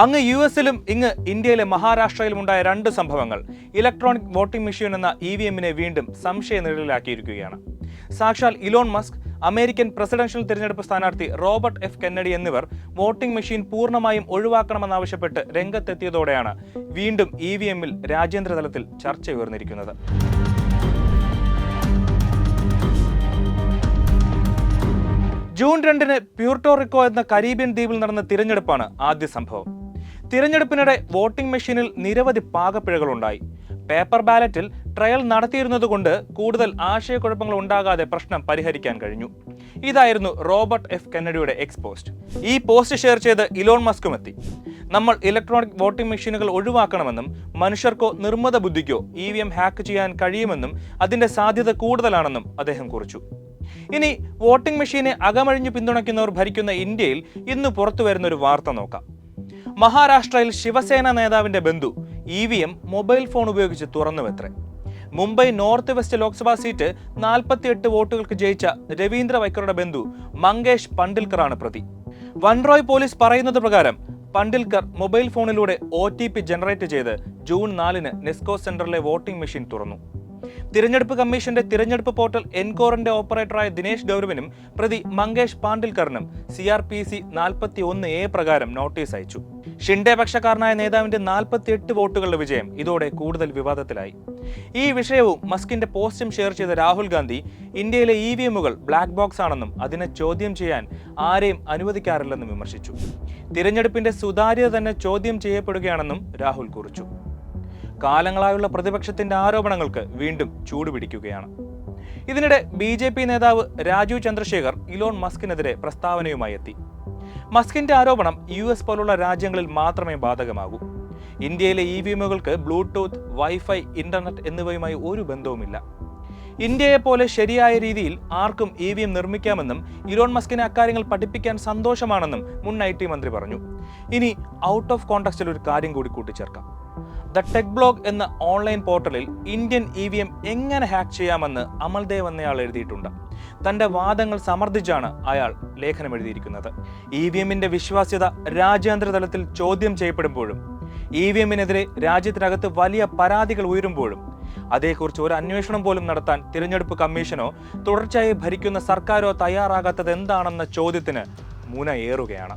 അങ്ങ് യു എസിലും ഇങ്ങ് ഇന്ത്യയിലെ മഹാരാഷ്ട്രയിലും ഉണ്ടായ രണ്ട് സംഭവങ്ങൾ. ഇലക്ട്രോണിക് വോട്ടിംഗ് മെഷീൻ എന്ന ഇ വി എമ്മിനെ വീണ്ടും സംശയ നിഴലിലാക്കിയിരിക്കുകയാണ്. സാക്ഷാൽ ഇലോൺ മസ്ക് അമേരിക്കൻ പ്രസിഡൻഷ്യൽ തിരഞ്ഞെടുപ്പ് സ്ഥാനാർത്ഥി റോബർട്ട് എഫ് കെന്നഡി എന്നിവർ വോട്ടിംഗ് മെഷീൻ പൂർണമായും ഒഴിവാക്കണമെന്നാവശ്യപ്പെട്ട് രംഗത്തെത്തിയതോടെയാണ് വീണ്ടും ഇ വി എമ്മിൽ രാജ്യാന്തര തലത്തിൽ ചർച്ച ഉയർന്നിരിക്കുന്നത്. ജൂൺ രണ്ടിന് പ്യൂർട്ടോറിക്കോ എന്ന കരീബിയൻ ദ്വീപിൽ നടന്ന തിരഞ്ഞെടുപ്പാണ് ആദ്യ സംഭവം. തിരഞ്ഞെടുപ്പിനിടെ വോട്ടിംഗ് മെഷീനിൽ നിരവധി പാകപ്പിഴകളുണ്ടായി. പേപ്പർ ബാലറ്റിൽ ട്രയൽ നടത്തിയിരുന്നതുകൊണ്ട് കൂടുതൽ ആശയക്കുഴപ്പങ്ങൾ ഉണ്ടാകാതെ പ്രശ്നം പരിഹരിക്കാൻ കഴിഞ്ഞു. ഇതായിരുന്നു റോബർട്ട് എഫ് കെന്നഡിയുടെ എക്സ് പോസ്റ്റ്. ഈ പോസ്റ്റ് ഷെയർ ചെയ്ത് ഇലോൺ മസ്കും എത്തി. നമ്മൾ ഇലക്ട്രോണിക് വോട്ടിംഗ് മെഷീനുകൾ ഒഴിവാക്കണമെന്നും മനുഷ്യർക്കോ നിർമ്മത ബുദ്ധിക്കോ ഇ വി എം ഹാക്ക് ചെയ്യാൻ കഴിയുമെന്നും അതിന്റെ സാധ്യത കൂടുതലാണെന്നും അദ്ദേഹം കുറിച്ചു. ഇനി വോട്ടിംഗ് മെഷീനെ അകമഴിഞ്ഞു പിന്തുണയ്ക്കുന്നവർ ഭരിക്കുന്ന ഇന്ത്യയിൽ ഇന്ന് പുറത്തു വരുന്ന ഒരു വാർത്ത നോക്കാം. മഹാരാഷ്ട്രയിൽ ശിവസേന നേതാവിന്റെ ബന്ധു E V M mobile phone ഉപയോഗിച്ച് തുറന്നുവെത്രേ. Mumbai north west Lok Sabha seat നാൽപ്പത്തിയെട്ട് വോട്ടുകൾക്ക് ജയിച്ച രവീന്ദ്ര വൈക്കറുടെ ബന്ധു മങ്കേഷ് പണ്ടിൽക്കറാണ് പ്രതി. വൺറോയ് പോലീസ് പറയുന്നത് പ്രകാരം പണ്ടിൽക്കർ മൊബൈൽ ഫോണിലൂടെ ഒ ജനറേറ്റ് ചെയ്ത് ജൂൺ നാലിന് നെസ്കോ സെന്ററിലെ വോട്ടിംഗ് മെഷീൻ തുറന്നു. തിരഞ്ഞെടുപ്പ് കമ്മീഷന്റെ തിരഞ്ഞെടുപ്പ് പോർട്ടൽ എൻകോറിന്റെ ഓപ്പറേറ്ററായ ദിനേശ് ഗൗരവിനും പ്രതി മങ്കേഷ് പാണ്ഡിൽക്കറിനും സി ആർ പി സി നാൽപ്പത്തി ഒന്ന് എ പ്രകാരം നോട്ടീസ് അയച്ചു. ഷിൻഡെ പക്ഷക്കാരനായ നേതാവിന്റെ നാൽപ്പത്തി എട്ട് വോട്ടുകളുടെ വിജയം ഇതോടെ കൂടുതൽ വിവാദത്തിലായി. ഈ വിഷയവും മസ്കിന്റെ പോസ്റ്റും ഷെയർ ചെയ്ത രാഹുൽ ഗാന്ധി ഇന്ത്യയിലെ ഇ വി എമ്മുകൾ ബ്ലാക്ക് ബോക്സ് ആണെന്നും അതിനെ ചോദ്യം ചെയ്യാൻ ആരെയും അനുവദിക്കാറില്ലെന്നും വിമർശിച്ചു. തിരഞ്ഞെടുപ്പിന്റെ സുതാര്യത തന്നെ ചോദ്യം ചെയ്യപ്പെടുകയാണെന്നും രാഹുൽ കുറിച്ചു. കാലങ്ങളായുള്ള പ്രതിപക്ഷത്തിന്റെ ആരോപണങ്ങൾക്ക് വീണ്ടും ചൂടുപിടിക്കുകയാണ്. ഇതിനിടെ ബി ജെ പി നേതാവ് രാജു ചന്ദ്രശേഖർ ഇലോൺ മസ്കിനെതിരെ പ്രസ്താവനയുമായി എത്തി. മസ്കിന്റെ ആരോപണം യു എസ് പോലുള്ള രാജ്യങ്ങളിൽ മാത്രമേ ബാധകമാകൂ. ഇന്ത്യയിലെ ഇ വി എമ്മുകൾക്ക് ബ്ലൂടൂത്ത് വൈഫൈ ഇന്റർനെറ്റ് എന്നിവയുമായി ഒരു ബന്ധവുമില്ല. ഇന്ത്യയെ പോലെ ശരിയായ രീതിയിൽ ആർക്കും ഇ വി എം നിർമ്മിക്കാമെന്നും ഇലോൺ മസ്കിനെ അക്കാര്യങ്ങൾ പഠിപ്പിക്കാൻ സന്തോഷമാണെന്നും മുൻ ഐ ടി മന്ത്രി പറഞ്ഞു. ഇനി ഔട്ട് ഓഫ് കോണ്ടക്സ്റ്റിൽ ഒരു കാര്യം കൂടി കൂട്ടിച്ചേർക്കാം. ദ ടെക് ബ്ലോഗ് എന്ന ഓൺലൈൻ പോർട്ടലിൽ ഇന്ത്യൻ ഇ വി എം എങ്ങനെ ഹാക്ക് ചെയ്യാമെന്ന് അമൽദേവ് എന്നയാൾ എഴുതിയിട്ടുണ്ട്. തന്റെ വാദങ്ങൾ സമർത്ഥിച്ചാണ് അയാൾ ലേഖനം എഴുതിയിരിക്കുന്നത്. ഇ വി എമ്മിന്റെ വിശ്വാസ്യത രാജ്യാന്തര തലത്തിൽ ചോദ്യം ചെയ്യപ്പെടുമ്പോഴും ഇ വി എമ്മിനെതിരെ രാജ്യത്തിനകത്ത് വലിയ പരാതികൾ ഉയരുമ്പോഴും അതേക്കുറിച്ച് ഒരു അന്വേഷണം പോലും നടത്താൻ തിരഞ്ഞെടുപ്പ് കമ്മീഷനോ തുടർച്ചയായി ഭരിക്കുന്ന സർക്കാരോ തയ്യാറാകാത്തത് എന്താണെന്ന ചോദ്യത്തിന് മുന ഏറുകയാണ്